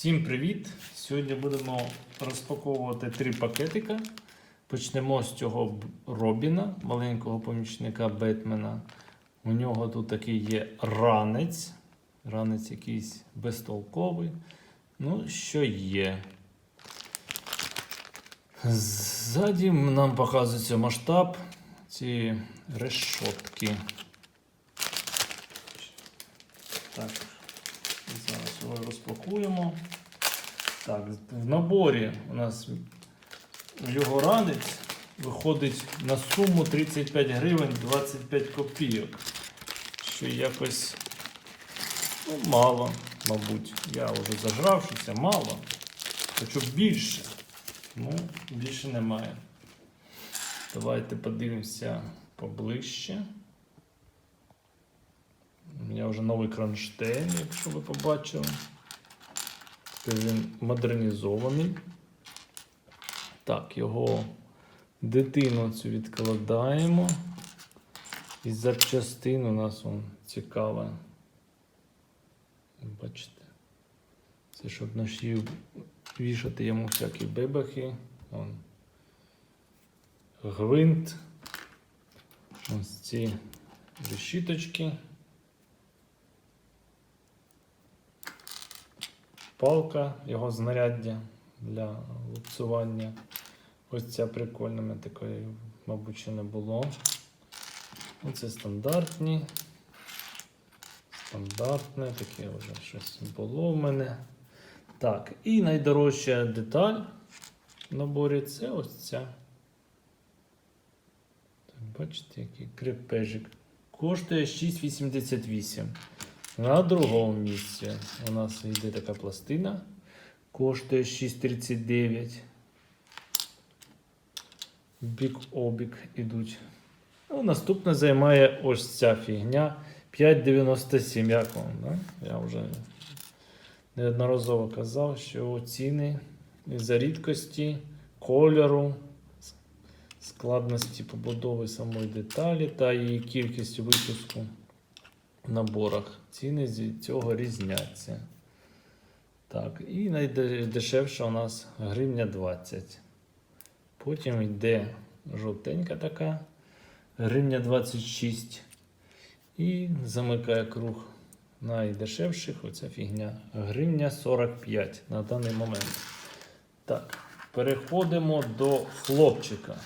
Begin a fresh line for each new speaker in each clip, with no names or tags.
Всім привіт! Сьогодні будемо розпаковувати три пакетика. Почнемо з цього Робіна, маленького помічника Бетмена. У нього тут такий є ранець. Ранець якийсь безтолковий. Ну, що є. Ззаді нам показується масштаб цієї решотки. Так, зараз його розпакуємо. Так, в наборі у нас його ранець виходить на суму 35 гривень 25 копійок. Що якось ну, мало, мабуть. Я вже зажравшися, мало. Хочу більше. Ну, більше немає. Давайте подивимося поближче. У мене вже новий кронштейн, якщо ви побачили. Тепер він модернізований. Так, його дитину цю відкладаємо. І запчастин у нас он цікаве. Бачите? Це щоб на шию вішати йому всякі бебахи. Вон. Гвинт. Ось ці решіточки. Палка, його знаряддя для лупцювання. Ось ця прикольна, мене такої, мабуть, ще не було. Оце стандартні. Стандартне, таке вже щось було в мене. Так, і найдорожча деталь в наборі це ось ця. Так, бачите, який крепежик. Коштує 6,88. На другому місці у нас йде така пластина. Коштує 6,39. Бік обік ідуть. Ну, наступне займає ось ця фігня 5,97. Як вам? Да? Я вже неодноразово казав, що ціни за рідкості, кольору, складності побудови самої деталі та її кількістю випуску наборах. Ціни з цього різняться. Так, і найдешевша у нас гривня 20. Потім йде жовтенька така, гривня 26. І замикає круг найдешевших, оця фігня. Гривня 45 на даний момент. Так, переходимо до хлопчика.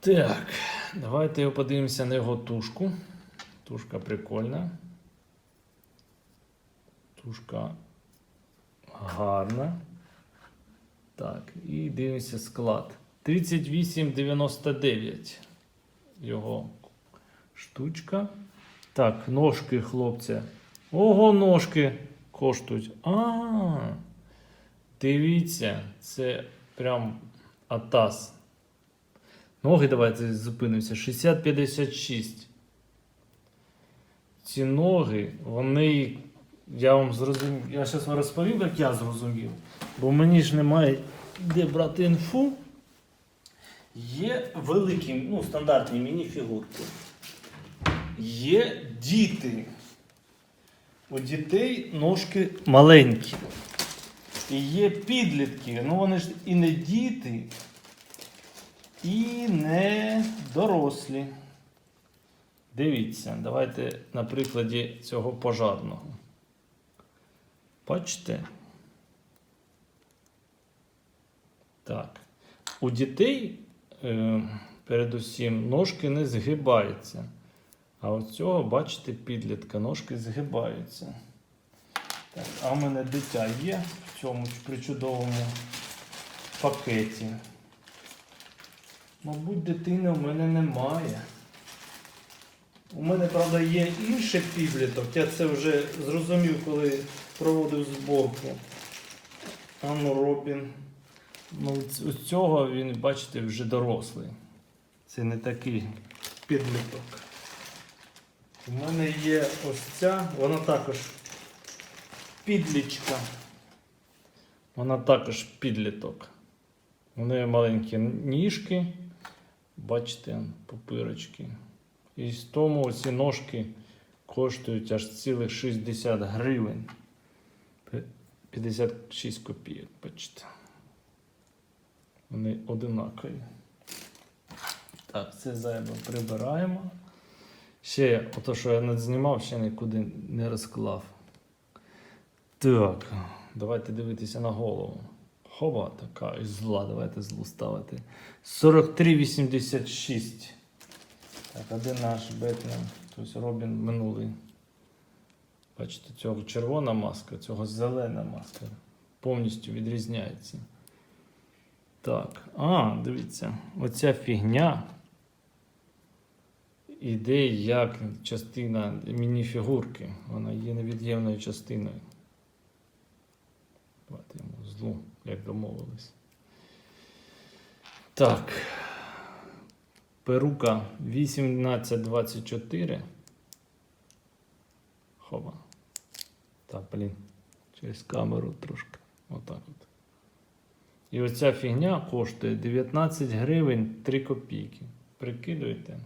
Так, давайте подивимося на його тушку. Тушка прикольна. Тушка гарна. Так, і дивимося склад. 38,99 його штучка. Так, ножки хлопця. Ого, ножки коштують. А, дивіться, це прям атас. Ноги давайте зупинимося. 60-56. Ці ноги, вони. Я вам зрозумів. Я зараз вам розповів, як я зрозумів. Бо мені ж немає де брати інфу. Є великі, ну, стандартні міні-фігурки. Є діти. У дітей ножки маленькі. І є підлітки. Ну вони ж і не діти, і не дорослі. Дивіться, давайте на прикладі цього пожарного. Бачите? Так. У дітей, е, передусім, ножки не згибаються. А от цього, бачите, підлітка, ножки згибаються. Так, а в мене дитя є в цьому причудовому пакеті. Мабуть, дитини в мене немає. У мене, правда, є інший підліток. Я це вже зрозумів, коли проводив зборку. Ану Робін. Ну, у цього він, бачите, вже дорослий. Це не такий підліток. У мене є ось ця, вона також підлічка. Вона також підліток. У неї маленькі ніжки, бачите, пупирочки. І з тому ці ножки коштують аж цілих 60 гривень. 56 копійок, бачите. Вони одинакові. Так, це зайве прибираємо. Ще, ото, що я не знімав, ще нікуди не розклав. Так, давайте дивитися на голову. Хова така і зла, давайте злу ставити. 43,86. Так, а де наш Бетмен? Тобто Робін минулий. Бачите, цього червона маска, цього зелена маска. Повністю відрізняється. Так, а, дивіться, оця фігня іде як частина мініфігурки. Вона є невід'ємною частиною. Давайте йому злу, як домовились. Так. Перука 1824. Хова. Так, блін. Через камеру трошки. Отак от. І оця фігня коштує 19 гривень 3 копійки. Прикидуєте?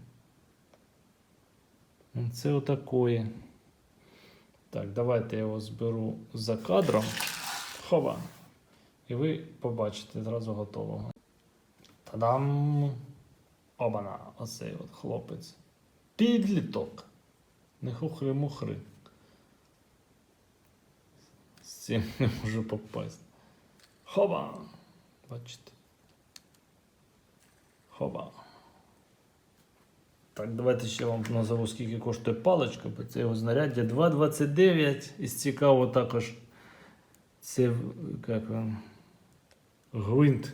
Ну, Це отакої. Так, давайте я його зберу за кадром. Хова. І ви побачите зразу готового. Та-дам! Обана, оцей от хлопець. Підліток. Не хухри-мухри. З цим не можу попасти. Хоба! Бачите. Хоба. Так, давайте ще вам назову, скільки коштує паличка, бо це його знаряддя 2,29. І цікаво також це як він, гвинт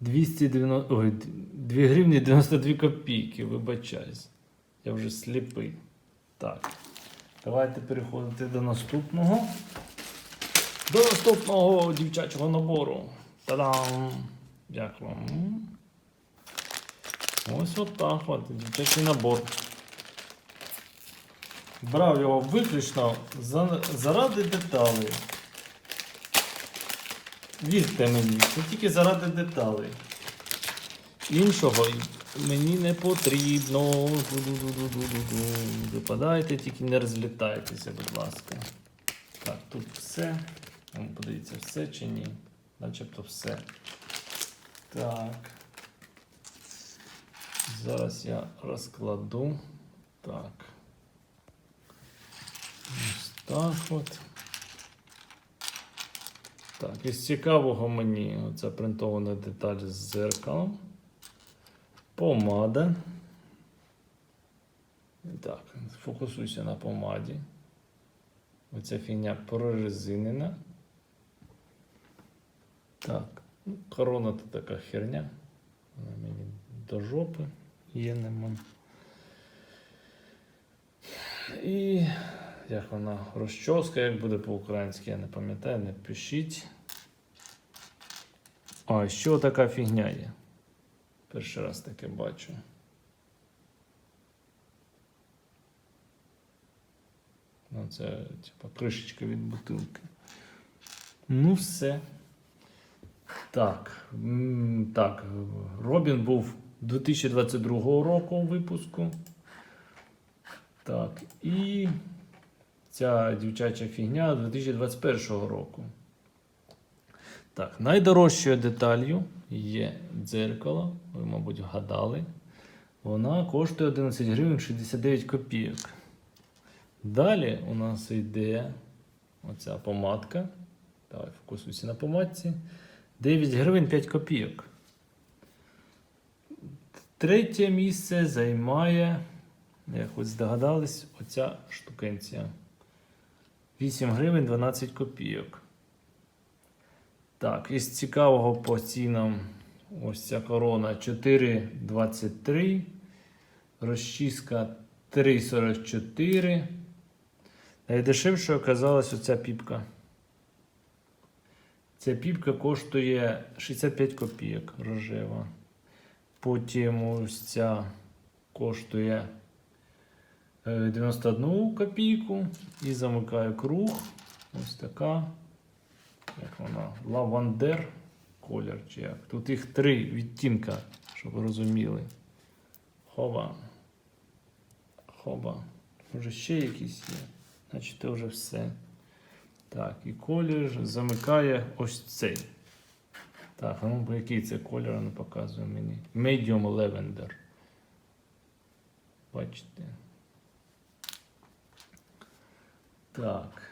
290, ой, 2 гривні 92 копійки, вибачаюсь. Я вже сліпий. Так. Давайте переходити до наступного. До наступного дівчачого набору. Та-дам! Дякую. Ось отак от, дівчачий набор. Брав його виключно заради деталей. Вірте мені, це тільки заради деталей. Іншого мені не потрібно. Випадайте, тільки не розлітайтеся, будь ласка. Так, тут все. Подивіться, все чи ні? Начебто все. Так. Зараз я розкладу. Так. Ось так от. Так, із цікавого мені оця принтована деталь з зеркалом. Помада. Так, фокусуйся на помаді. Оця фігня прорезинена. Так, ну, корона то така херня. Вона мені до жопи є нема. І як вона розчоска, як буде по-українськи, я не пам'ятаю, не пишіть. А, що така фігня є? Перший раз таке бачу. Ну, це типа кришечка від бутилки. Ну, все. Так. Так. Робін був 2022 року випуску. Так. І ця дівчача фігня 2021 року. Так, найдорожчою деталью є дзеркало. Ви, мабуть, вгадали. Вона коштує 11 гривень 69 копійок. Далі у нас йде оця помадка. Давай фокусуйся на помадці. 9 гривень 5 копійок. Третє місце займає, як ви здогадались, оця штукенція. 8 гривень 12 копійок. Так, із цікавого по цінам ось ця корона 4,23. Розчіска 3,44. Найдешевше оказалась оця піпка. Ця піпка коштує 65 копійок рожева. Потім ось ця коштує 91 копійку. І замикаю круг. Ось така. Як вона? Лавандер колір чи як. Тут їх три відтінка, щоб ви розуміли. Хова. Хоба. Може ще якісь є. Значить, це вже все. Так, і колір замикає ось цей. Так, ну який це колір, не показує мені. Medium Lavender. Бачите. Так.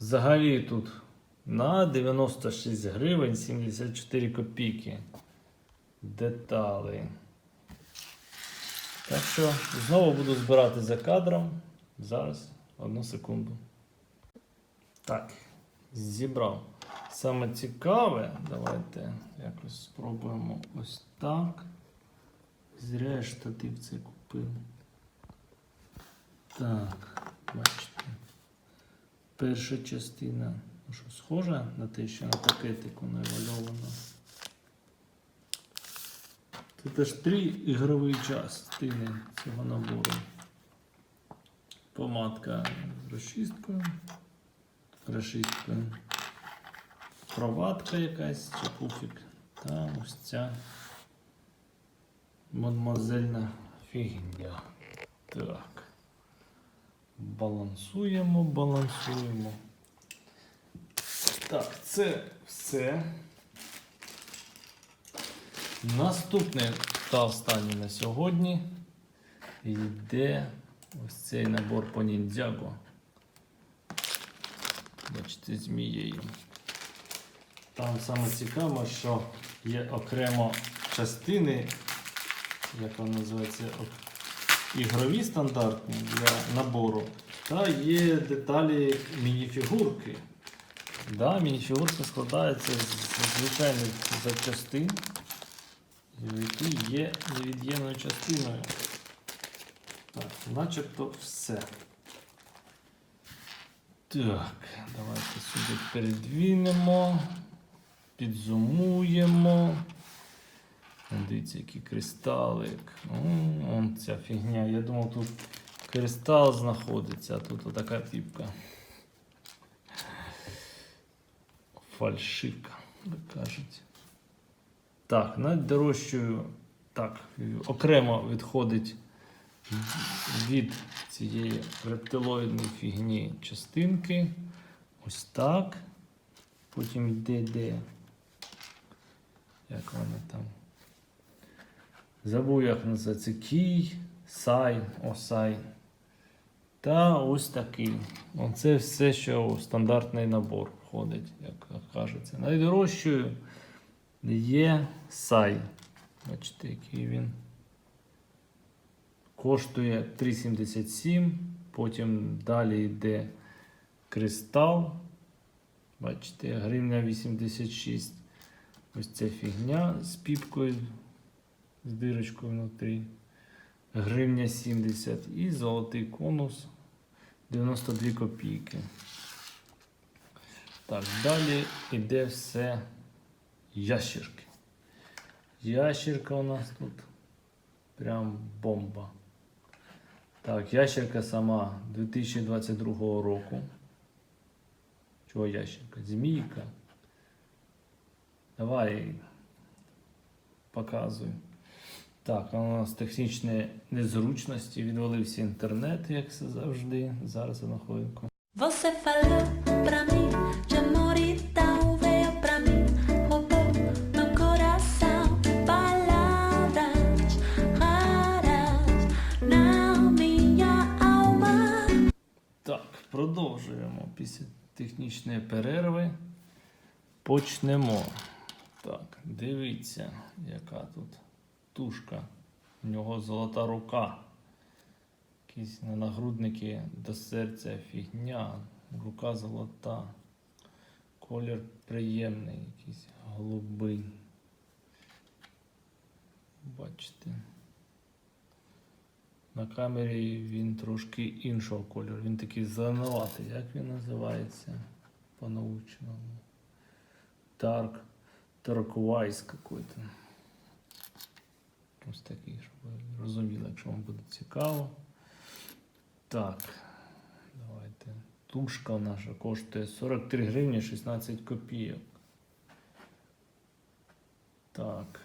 Взагалі тут на 96 гривень 74 копійки. Деталі. Так що знову буду збирати за кадром. Зараз, одну секунду. Так, зібрав. Саме цікаве, давайте якось спробуємо ось так. Зря штатив це купив. Так, бачите. Перша частина. Ну що, схожа на те, що на пакетику намальовано. Тут аж три ігрові частини цього набору. Помадка з розчисткою, решисткою, провадка якась чи пуфік. Та ось ця мадмазельна фігня. Так. Балансуємо, балансуємо. Так, це все. Наступне та останнє на сьогодні йде ось цей набор по ніндзяго. Бачите, змією. Там саме цікаво, що є окремо частини, як воно називається, ігрові стандартні для набору, та є деталі мініфігурки. Да, мініфігурка складається з звичайних запчастин, які є невід'ємною частиною. Так, начебто все. Так, давайте сюди передвінемо, підзумуємо. Дивіться, який кристалик. Он ця фігня. Я думав, тут кристал знаходиться, а тут отака типка. Фальшивка, як кажуть. Так, найдорожчою, так, окремо відходить від цієї рептилоїдної фігні частинки. Ось так. Потім йде де. Як вони там? Забув, як називається кій, сай, осай. Та ось такий. Оце все, що в стандартний набор входить, як кажеться. Найдорожчою є сай. Бачите, який він. Коштує 3,77. Потім далі йде кристал. Бачите, гривня 86. Ось ця фігня з піпкою, з дирочкою внутрі. Гривня 70 і золотий конус 92 копійки. Так, далі йде все ящерки. Ящерка у нас тут прям бомба. Так, ящерка сама 2022 року. Чого ящерка? Змійка. Давай показуй. Так, а у нас технічні незручності, відвалився інтернет, як це завжди. Зараз одну хвилинку.
Você falou pra mim de amor e tal, veio pra mim, roubou meu coração. Palavras raras na minha alma.
Так, продовжуємо. Після технічної перерви почнемо. Так, дивіться, яка тут тушка. У нього золота рука. Якісь на нагрудники до серця фігня. Рука золота. Колір приємний, якийсь голубий. Бачите. На камері він трошки іншого кольору. Він такий зеленуватий. Як він називається по-научному? Dark Turquoise какой-то. Ось такий, щоб ви розуміли, якщо вам буде цікаво. Так, давайте. Тушка наша коштує 43 гривні 16 копійок. Так.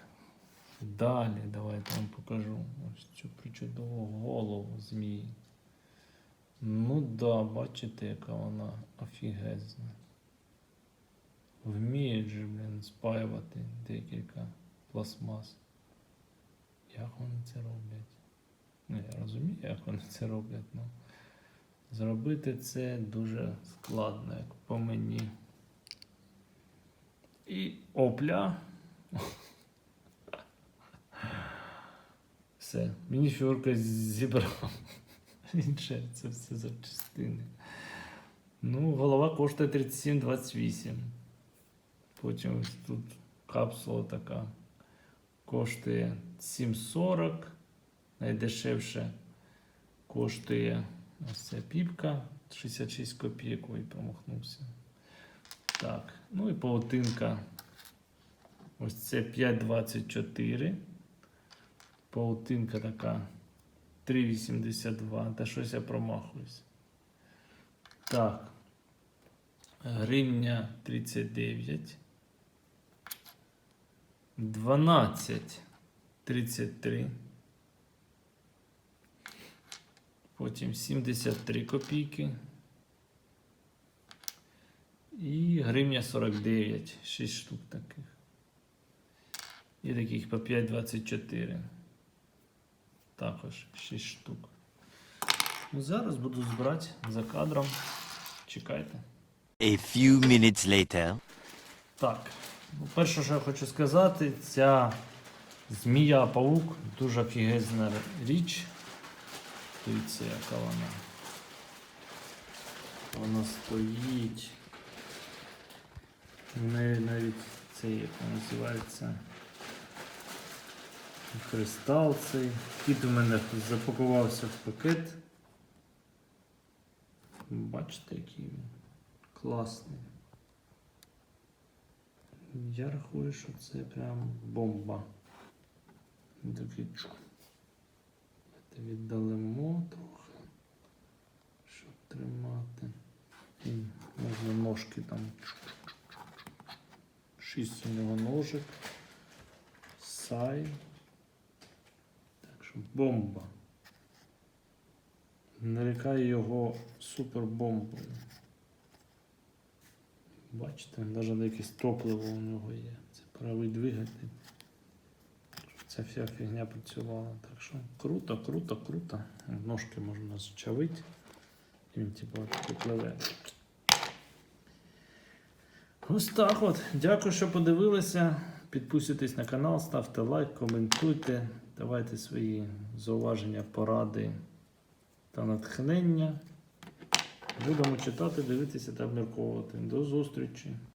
Далі давайте вам покажу ось цю причудову голову змії. Ну да, бачите, яка вона офігезна. Вміють же, блін, спаювати декілька пластмас. Як вони це роблять? Ну, я розумію, як вони це роблять, але зробити це дуже складно, як по мені. І опля. Все, мініфюрка зібрав. Інше це все запчастини. Ну, голова коштує 37,28. Потім ось тут капсула така. Коштує 7,40. Найдешевше коштує ось ця піпка 66 копійок. Ой, промахнувся. Так, ну і паутинка. Ось це 5,24. Паутинка така 3,82. Та щось я промахуюсь. Так. Гривня 39. 12. 33. Потім 73 копійки. І гривня 49. 6 штук таких. І таких по 5,24. Також 6 штук. Ну, зараз буду збирати за кадром. Чекайте.
A few minutes later.
Так, перше, що я хочу сказати, ця змія-павук дуже офігезна річ. Дивіться, яка вона. Вона стоїть. В неї навіть це як вона називається. Кристал цей. Кіт у мене запакувався в пакет. Бачите, який він класний. Я рахую, що це прям бомба. Такий чух. Це віддалимо трохи, щоб тримати. І можна ножки там. Шість у нього ножик. Сай. Так що бомба. Нарікаю його супербомбою. Бачите, навіть якесь топливо у нього є. Це правий двигатель. Ця вся фігня працювала. Так що круто, круто, круто. Ножки можна зчавити. Він от пливе. Ось так от. Дякую, що подивилися. Підписуйтесь на канал, ставте лайк, коментуйте, давайте свої зауваження, поради та натхнення. Будемо читати, дивитися та обмірковувати. До зустрічі!